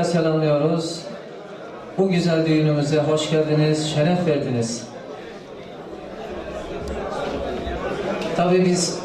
selamlıyoruz. Bu güzel düğünümüze hoş geldiniz, şeref verdiniz. Tabii biz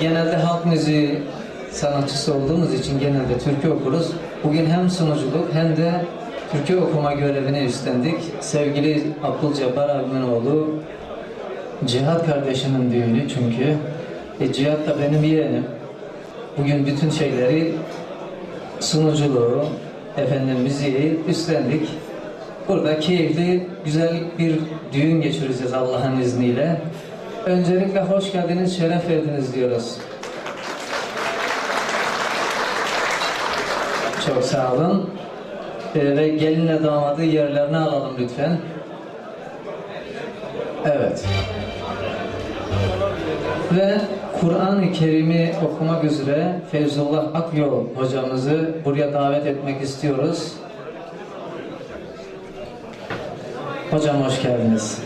genelde halk müziği sanatçısı olduğumuz için genelde türkü okuruz. Bugün hem sunuculuk hem de türkü okuma görevini üstlendik. Sevgili Abdülcebbar abimin oğlu Cihat kardeşimin düğünü çünkü. E, Cihat da benim yeğenim. Bugün bütün şeyleri sunuculuğu, efendim müziği üstlendik. Burada keyifli, güzel bir düğün geçireceğiz Allah'ın izniyle. Öncelikle hoş geldiniz, şeref verdiniz diyoruz. Çok sağ olun. Ee, ve gelinle damadı yerlerine alalım lütfen. Evet. Ve Kur'an-ı Kerim'i okumak üzere Feyzullah Akyol hocamızı buraya davet etmek istiyoruz. Hocam hoş geldiniz.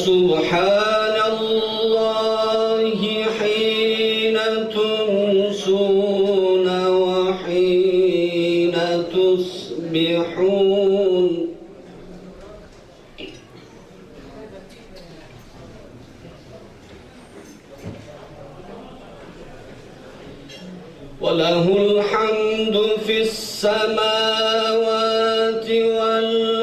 فسبحان الله حين تمسون وحين تصبحون. وله الحمد في السماوات والأرض.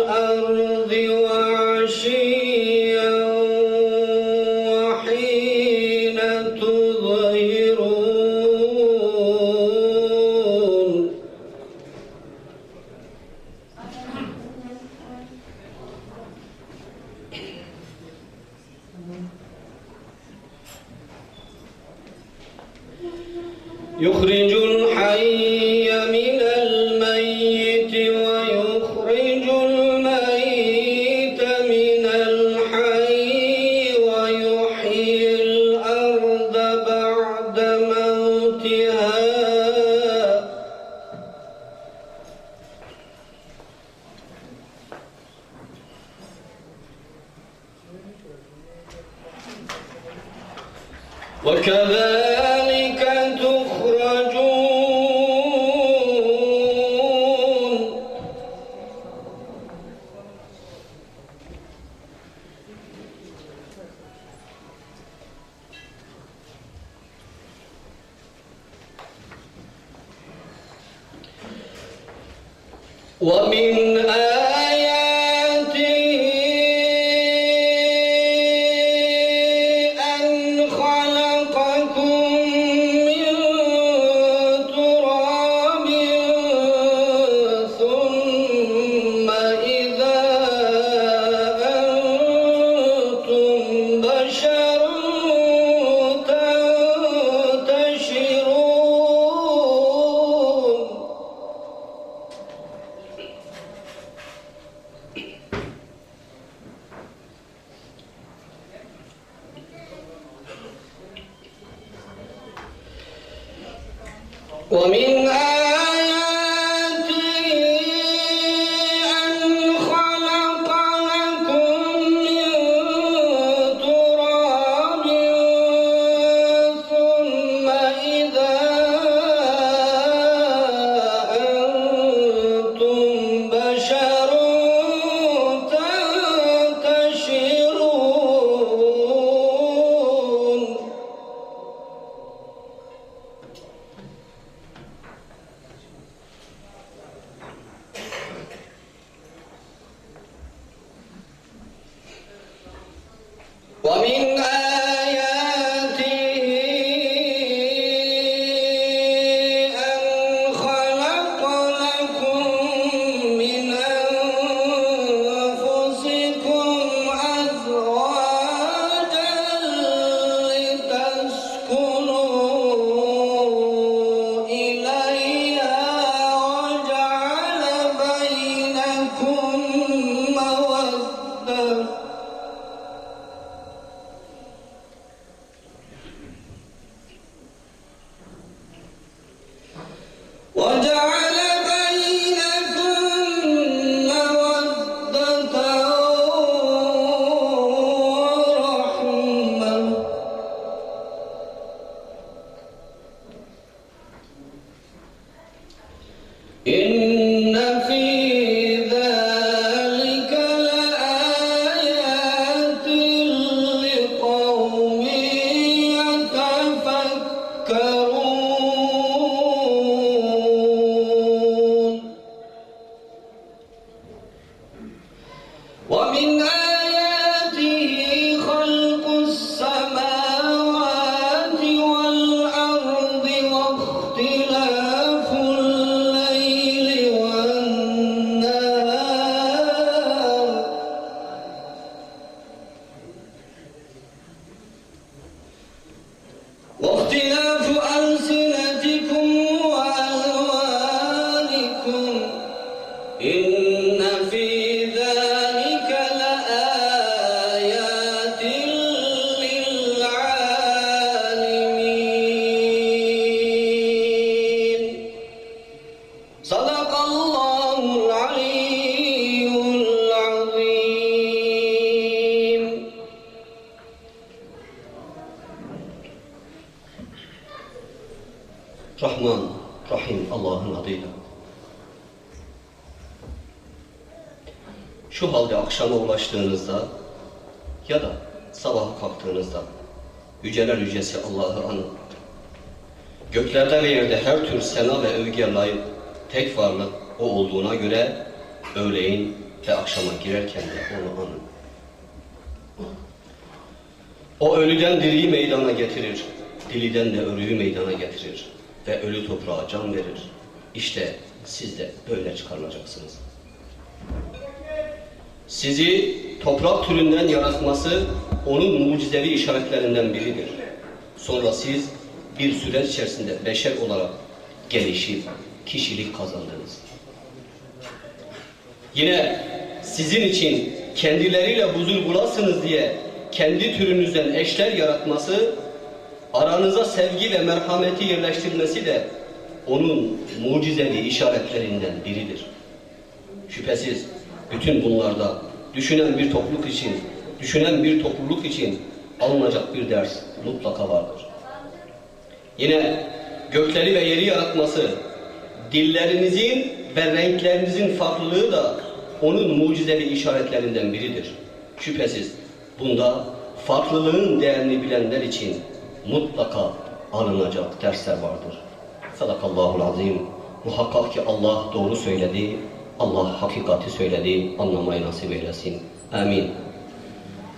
يخرج الحي ومن آياته ومن واختلاف ألسنتكم وألوانكم إن في ذلك لآيات للعالمين. صدق Şu halde akşama ulaştığınızda ya da sabaha kalktığınızda yüceler yücesi Allah'ı anın. Göklerde ve yerde her tür sena ve övgüye layık tek varlık O olduğuna göre öğleyin ve akşama girerken de onu anın. O ölüden diriyi meydana getirir, diriden de ölüyü meydana getirir ve ölü toprağa can verir. İşte siz de böyle çıkarılacaksınız. Sizi toprak türünden yaratması onun mucizevi işaretlerinden biridir. Sonra siz bir süreç içerisinde beşer olarak gelişip kişilik kazandınız. Yine sizin için kendileriyle huzur bulasınız diye kendi türünüzden eşler yaratması, aranıza sevgi ve merhameti yerleştirmesi de onun mucizevi işaretlerinden biridir. Şüphesiz bütün bunlarda düşünen bir topluluk için, düşünen bir topluluk için alınacak bir ders mutlaka vardır. Yine gökleri ve yeri yaratması, dillerinizin ve renklerinizin farklılığı da onun mucizevi işaretlerinden biridir. Şüphesiz bunda farklılığın değerini bilenler için mutlaka alınacak dersler vardır. Sadakallahul azim. Muhakkak ki Allah doğru söyledi, Allah hakikati söyledi, anlamayı nasip eylesin. Amin.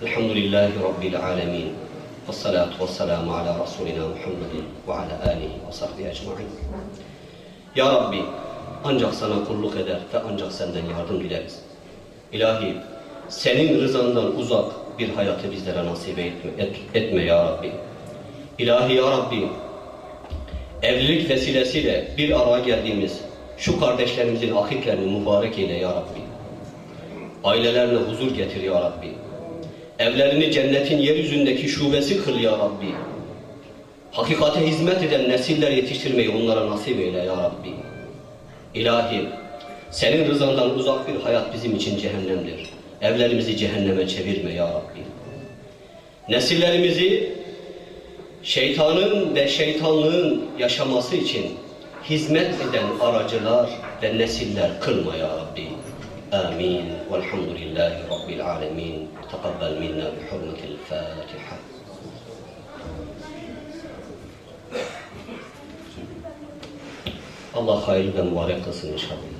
Elhamdülillahi Rabbil alemin. Vessalatu vesselamu ala Resulina Muhammedin ve ala alihi ve sahbihi ecma'in. Ya Rabbi, ancak sana kulluk eder ve ancak senden yardım dileriz. İlahi, senin rızandan uzak bir hayatı bizlere nasip etme, et- etme ya Rabbi. İlahi ya Rabbi, evlilik vesilesiyle bir araya geldiğimiz şu kardeşlerimizin akitlerini mübarek eyle ya Rabbi. Ailelerine huzur getir ya Rabbi. Evlerini cennetin yeryüzündeki şubesi kıl ya Rabbi. Hakikate hizmet eden nesiller yetiştirmeyi onlara nasip eyle ya Rabbi. İlahi, senin rızandan uzak bir hayat bizim için cehennemdir. Evlerimizi cehenneme çevirme ya Rabbi. Nesillerimizi şeytanın ve şeytanlığın yaşaması için hizmet eden aracılar ve nesiller kılma ya Rabbi. Amin. Velhamdülillahi Rabbil alemin. Tekabbel minna bi hurmetil Fatiha. Allah hayırlı ve mübarek kılsın inşallah.